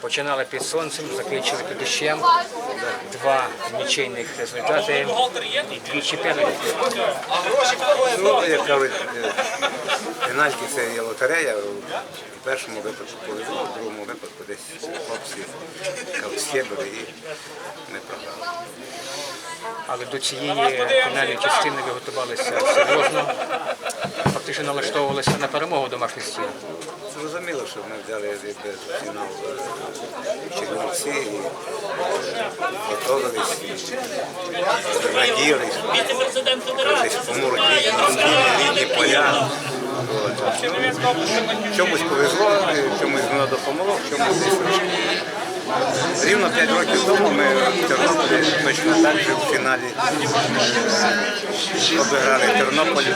Починали під сонцем, закінчили під дощем. Два нічийних результати і двічі пенальті. Ну, як кажуть, е, пенальті це є лотерея. У першому випадку повезло, в другому випадку десь хлопці кажуть, і не програли. Але до цієї фінальної частини ви готувалися серйозно. Фактично налаштовувалися на перемогу домашніх стін. Зрозуміло, що ми взяли фінал е, Чернівці і е, готувалися, і надіялися, що десь поля. Чомусь повезло, е, чомусь воно допомогло, чомусь трошки. Рівно 5 років тому ми в Тернополі точно так же в фіналі е, обіграли пенальті.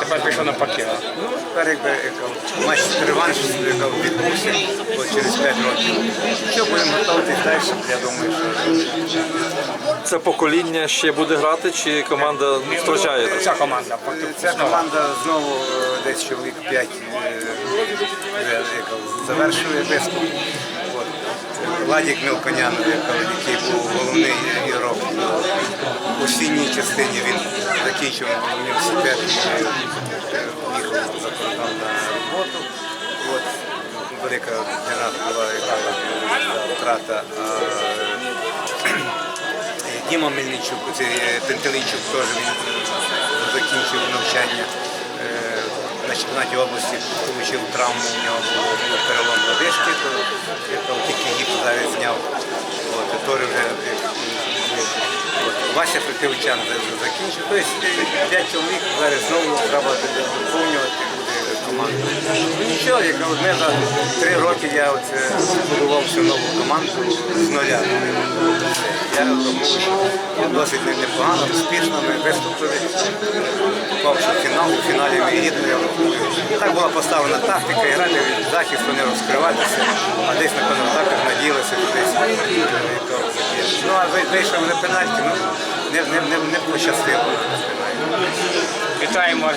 Тепер пішло навпаки. а? Тепер якби яка, матч реванш відбувся через 5 років. Що будемо готуватись далі, я думаю, що Це покоління ще буде грати, чи команда втрачає? Ця команда ця команда знову е, десь чоловік 5 завершує виступ. От. Владик Мілконян, який був головний ігрок в осінній частині, він закінчив університет, е, їхав на роботу. От. Велика для нас була яка, втрата. А, Діма Мельничук, е, теж е, закінчив навчання е, на чемпіонаті області, отримав травму, у нього був перелом лодижки, то тільки гіпс зараз зняв. Вася Фриківчан закінчив. Тобто п'ять чоловік зараз знову треба доповнювати команду. Нічого, як ми за три роки я е, всю нову команду з нуля. Я думаю, досить непогано, успішно ми виступили, попавши в фінал, у фіналі ми гідно, я рахую. Так була поставлена тактика, грати від захисту, не розкриватися, а десь, напевно, так як надіялися, що десь е, якого заб'є. Ну, а ви- вийшов на пенальті, ну, не, не, не, не пощастило. Вітаємо